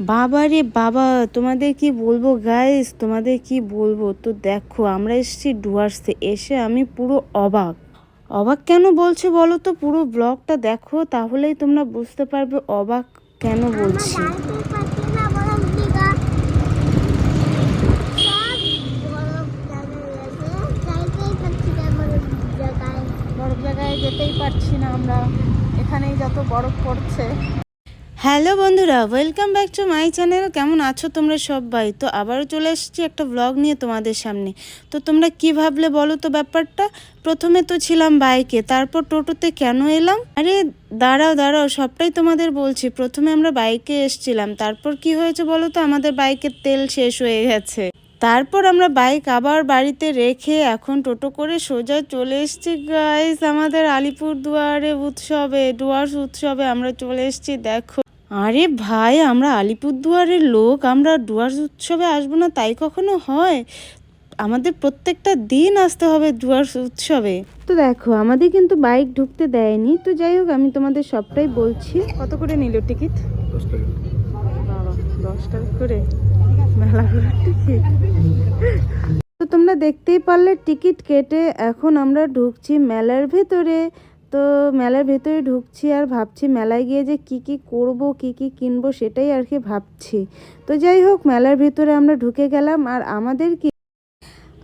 বাবা রে বাবা, তোমাদের কি বলব গাইস তোমাদের কি বলব? তো দেখো, আমরা এসেছি ডুয়ার্সে এসে আমি পুরো অবাক। অবাক কেন বলছে বলো তো? পুরো ব্লগটা দেখো, তাহলেই তোমরা বুঝতে পারবে অবাক কেন বলছি। যেতেই পারছি না আমরা। এখানেই যত বরফ পড়ছে। হ্যালো বন্ধুরা welcome back to my channel কেমন আছো তোমরা সবাই? তো আবারও চলে এসেছি একটা ব্লগ নিয়ে তোমাদের সামনে। তো তোমরা কি ভাবলে বলো তো ব্যাপারটা? প্রথমে তো ছিলাম বাইকে তারপর টোটোতে কেন এলাম? আরে, দাঁড়াও দাঁড়াও, সবটাই তোমাদের বলছি। প্রথমে আমরা বাইকে এসছিলাম, তারপর কি হয়েছে বলো তো? আমাদের বাইকের তেল শেষ হয়ে গেছে। তারপর আমরা বাইক আবার বাড়িতে রেখে এখন টোটো করে সোজা চলে এসেছি। গাইস আমাদের আলিপুর দুয়ারে উৎসবে ডুয়ার্স উৎসবে আমরা চলে এসেছি, দেখো। আরে ভাই আমরা আলিপুরদুয়ারের লোক আমরা ডুয়ার্স উৎসবে আসব না তাই কখনো হয়? আমাদের প্রত্যেকটা দিন আসতে হবে ডুয়ার্স উৎসবে। তো দেখো আমাদের কিন্তু বাইক ঢুকতে দেয়নি তো যাই হোক আমি তোমাদের সবটাই বলছি। কত করে নিল টিকিট? বাবা দশ টাকা করে? মেলা টিকিট? তো তোমরা দেখতেই পারলে টিকিট কেটে এখন আমরা ঢুকছি মেলার ভেতরে। তো মেলার ভেতরে ঢুকছি আর ভাবছি মেলায় গিয়ে যে কি কি করব, কি কি কিনবো সেটাই আর কি ভাবছি। তো যাই হোক, মেলার ভেতরে আমরা ঢুকে গেলাম আর আমাদের কি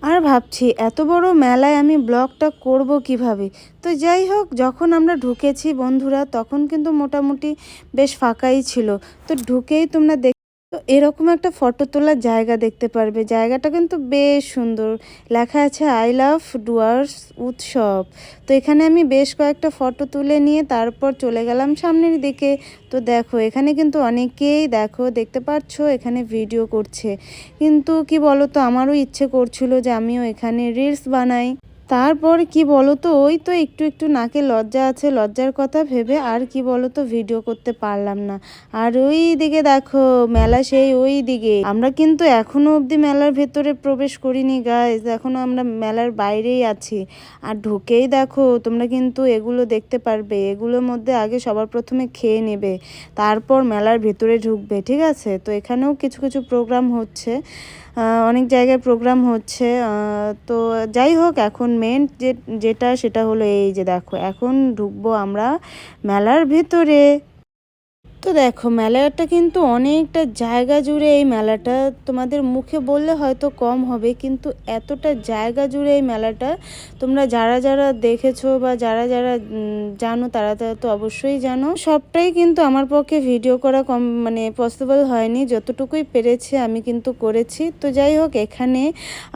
আর ভাবছি, এত বড় মেলায় আমি ব্লগটা করব কীভাবে? তো যাই হোক, যখন আমরা ঢুকেছি বন্ধুরা, তখন কিন্তু মোটামুটি বেশ ফাঁকাই ছিল। তো ঢুকেই তোমরা দেখ তো এরকম একটা ফটো তোলার জায়গা দেখতে পারবে। জায়গাটা কিন্তু বেশ সুন্দর। লেখা আছে, আই লাভ ডুয়ার্স উৎসব। তো এখানে আমি বেশ কয়েকটা ফটো তুলে নিয়ে তারপর চলে গেলাম সামনের দিকে। তো দেখো, এখানে কিন্তু অনেকেই দেখো, দেখতে পাচ্ছ, এখানে ভিডিও করছে। কিন্তু কি বলো তো আমারও ইচ্ছে করছিল যে আমিও এখানে রিলস বানাই। তারপর কি বলো তো ওই তো একটু একটু নাকে লজ্জা আছে, লজ্জার কথা ভেবে আর কি বলো তো ভিডিও করতে পারলাম না। আর ওই দিকে দেখো, মেলা সেই ওই দিকে। আমরা কিন্তু এখনও অবধি মেলার ভেতরে প্রবেশ করিনি গাইজ এখনও আমরা মেলার বাইরেই আছি। আর ঢুকেই দেখো, তোমরা কিন্তু এগুলো দেখতে পারবে। এগুলোর মধ্যে আগে সবার প্রথমে খেয়ে নেবে। তারপর মেলার ভেতরে ঢুকবে, ঠিক আছে? তো এখানেও কিছু কিছু প্রোগ্রাম হচ্ছে। অনেক জায়গায় প্রোগ্রাম হচ্ছে। তো যাই হোক, এখন মেন যে যেটা সেটা হলো এই যে দেখো এখন ঢুকবো আমরা মেলার ভেতরে। তো দেখো মেলাটা কিন্তু অনেকটা জায়গা জুড়ে এই মেলাটা তোমাদের মুখে বললে হয়তো কম হবে কিন্তু এতটা জায়গা জুড়ে এই মেলাটা তোমরা যারা যারা দেখেছ বা যারা যারা জানো তারা তারা তো অবশ্যই জানো। সবটাই কিন্তু আমার পক্ষে ভিডিও করা কম মানে পসিবল হয়নি যতটুকুই পেরেছি আমি কিন্তু করেছি। তো যাই হোক এখানে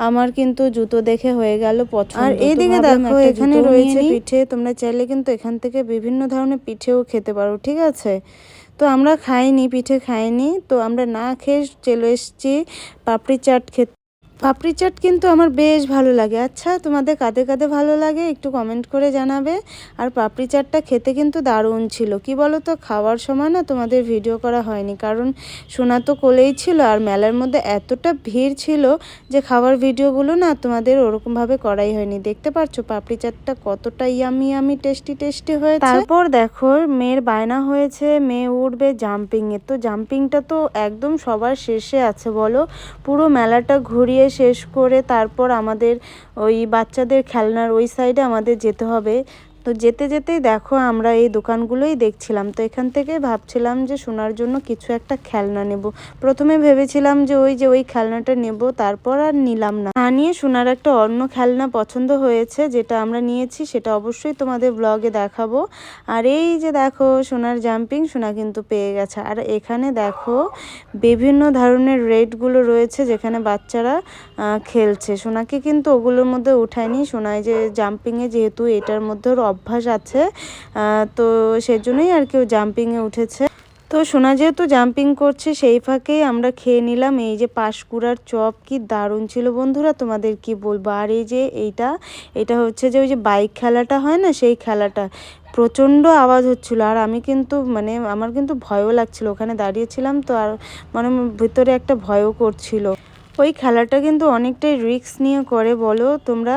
আমার কিন্তু জুতো দেখে হয়ে গেল পছন্দ। আর এইদিকে দেখো এখানে রয়েছে পিঠে তোমরা চাইলে কিন্তু এখান থেকে বিভিন্ন ধরনের পিঠেও খেতে পারো ঠিক আছে? তো আমরা খাইনি পিঠে খাইনি। তো আমরা না খেয়ে চলে এসেছি পাপড়ি চাট খেতে। পাপড়ি চাট কিন্তু আমার বেশ ভালো লাগে। আচ্ছা তোমাদের কাদের কাদের ভালো লাগে? একটু কমেন্ট করে জানাবে। আর পাপড়ি চাটটা খেতে কিন্তু দারুণ ছিল। কি বলো তো খাওয়ার সময় না তোমাদের ভিডিও করা হয়নি। কারণ সোনা তো কোলেই ছিল আর মেলার মধ্যে এতটা ভিড় ছিল যে খাওয়ার ভিডিওগুলো না তোমাদের ওরকমভাবে করাই হয়নি। দেখতে পাচ্ছ পাপড়ি চাটটা কতটা ইয়ামি ইয়ামি টেস্টি টেস্টি হয়েছে? তারপর দেখো, মেয়ের বায়না হয়েছে, মেয়ে উঠবে জাম্পিংয়ে তো জাম্পিংটা তো একদম সবার শেষে আছে বলো। পুরো মেলাটা ঘুরিয়ে শেষ করে তারপর আমাদের ওই বাচ্চাদের খেলনার ওই সাইডে আমাদের যেতে হবে। তো যেতে যেতেই দেখো আমরা এই দোকানগুলোই দেখছিলাম। তো এখান থেকে ভাবছিলাম যে সোনার জন্য কিছু একটা খেলনা নেব। প্রথমে ভেবেছিলাম যে ওই যে ওই খেলনাটা নেব, তারপর আর নিলাম না। না নিয়ে সোনার একটা অন্য খেলনা পছন্দ হয়েছে, যেটা আমরা নিয়েছি, সেটা অবশ্যই তোমাদের ব্লগে দেখাবো। আর এই যে দেখো সোনার জাম্পিং সোনা কিন্তু পেয়ে গেছে। আর এখানে দেখো বিভিন্ন ধরনের রেটগুলো রয়েছে, যেখানে বাচ্চারা খেলছে। সোনাকে কিন্তু ওগুলোর মধ্যে উঠায়নি। সোনায় যে জাম্পিংয়ে যেহেতু এটার মধ্যে অভ্যাস আছে তো সেজন্যই আর কেউ জাম্পিংয়ে উঠেছে। তো সোনা যেহেতু জাম্পিং করছে, সেই ফাঁকেই আমরা খেয়ে নিলাম। এই যে পাশকুড়ার চপ কি দারুণ ছিল বন্ধুরা, তোমাদের কি বলব? আর এই যে এইটা, এটা হচ্ছে যে ওই যে বাইক খেলাটা হয় না, সেই খেলাটা। প্রচণ্ড আওয়াজ হচ্ছিল, আর আমি কিন্তু মানে আমার কিন্তু ভয়ও লাগছিল। ওখানে দাঁড়িয়েছিলাম তো, আর মানে ভিতরে একটা ভয়ও করছিল। ওই খেলাটা কিন্তু অনেকটাই রিস্ক নিয়ে করে বলো তোমরা।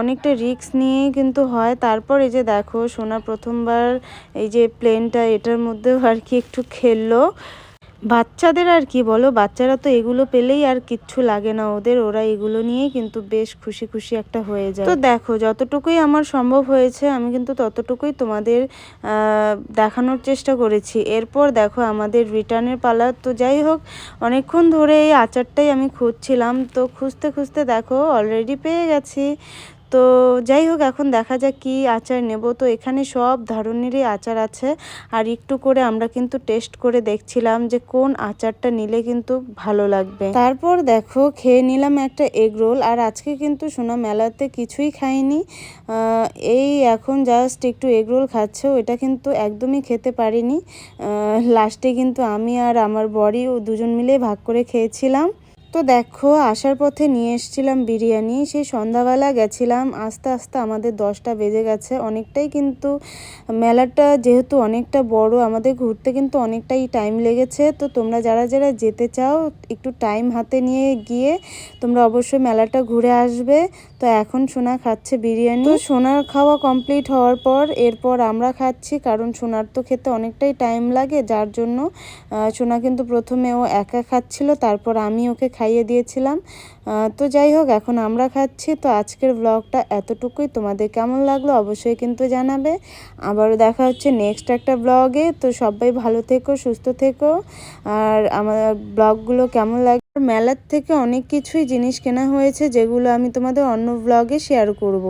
অনেকটা রিক্স নিয়ে কিন্তু হয়। তারপর এই যে দেখো, সোনা প্রথমবার এই যে প্লেনটা এটার মধ্যেও আর কি একটু খেললো। বাচ্চাদের আর কি বলো? বাচ্চারা তো এগুলো পেলেই আর কিচ্ছু লাগে না ওদের। ওরা এগুলো নিয়েই কিন্তু বেশ খুশি খুশি একটা হয়ে যায়। তো দেখো, যতটুকুই আমার সম্ভব হয়েছে, আমি কিন্তু ততটুকুই তোমাদের দেখানোর চেষ্টা করেছি। এরপর দেখো, আমাদের রিটার্নের পালা তো যাই হোক, অনেকক্ষণ ধরে এই আচারটাই আমি খুঁজছিলাম। তো খুঁজতে খুঁজতে দেখো অলরেডি পেয়ে গেছি। তো যাই হোক, এখন দেখা যাক কি আচার নেব। তো এখানে সব ধরনেরই আচার আছে। আর একটু করে আমরা কিন্তু টেস্ট করে দেখছিলাম যে কোন আচারটা নিলে কিন্তু ভালো লাগবে। তারপর দেখো, খেয়ে নিলাম একটা এগ রোল আর আজকে কিন্তু সোনা মেলাতে কিছুই খাইনি। এই এখন জাস্ট একটু এগ রোল খাচ্ছে ওইটা কিন্তু একদমই খেতে পারিনি। লাস্টে কিন্তু আমি আর আমার বড়ি ও দুজন মিলে ভাগ করে খেয়েছিলাম। তো দেখো, আসার পথে নিয়ে এসেছিলাম বিরিয়ানি। সেই সন্ধ্যাবেলা গেছিলাম, আস্তে আস্তে আমাদের দশটা বেজে গেছে। অনেকটাই কিন্তু মেলাটা যেহেতু অনেকটা বড়, আমাদের ঘুরতে কিন্তু অনেকটাই টাইম লেগেছে। তো তোমরা যারা যারা যেতে চাও, একটু টাইম হাতে নিয়ে গিয়ে তোমরা অবশ্যই মেলাটা ঘুরে আসবে। তো এখন সোনা খাচ্ছে বিরিয়ানি। সোনার খাওয়া কমপ্লিট হওয়ার পর, এরপর আমরা খাচ্ছি, কারণ সোনার তো খেতে অনেকটাই টাইম লাগে। যার জন্য সোনা কিন্তু প্রথমে ও একা খাচ্ছিল, তারপর আমি ওকে খাইয়ে দিয়েছিলাম। তো যাই হোক, এখন আমরা খাচ্ছি। তো আজকের ব্লগটা এতটুকুই। তোমাদের কেমন লাগল অবশ্যই কিন্তু জানাবে। আবারও দেখা হচ্ছে নেক্সট একটা ব্লগে তো সবাই ভালো থেকো, সুস্থ থেকো। আর আমার ব্লগগুলো কেমন লাগে মেলার থেকে অনেক কিছুই জিনিস কেনা হয়েছে, যেগুলো আমি তোমাদের অন্য ব্লগে শেয়ার করব।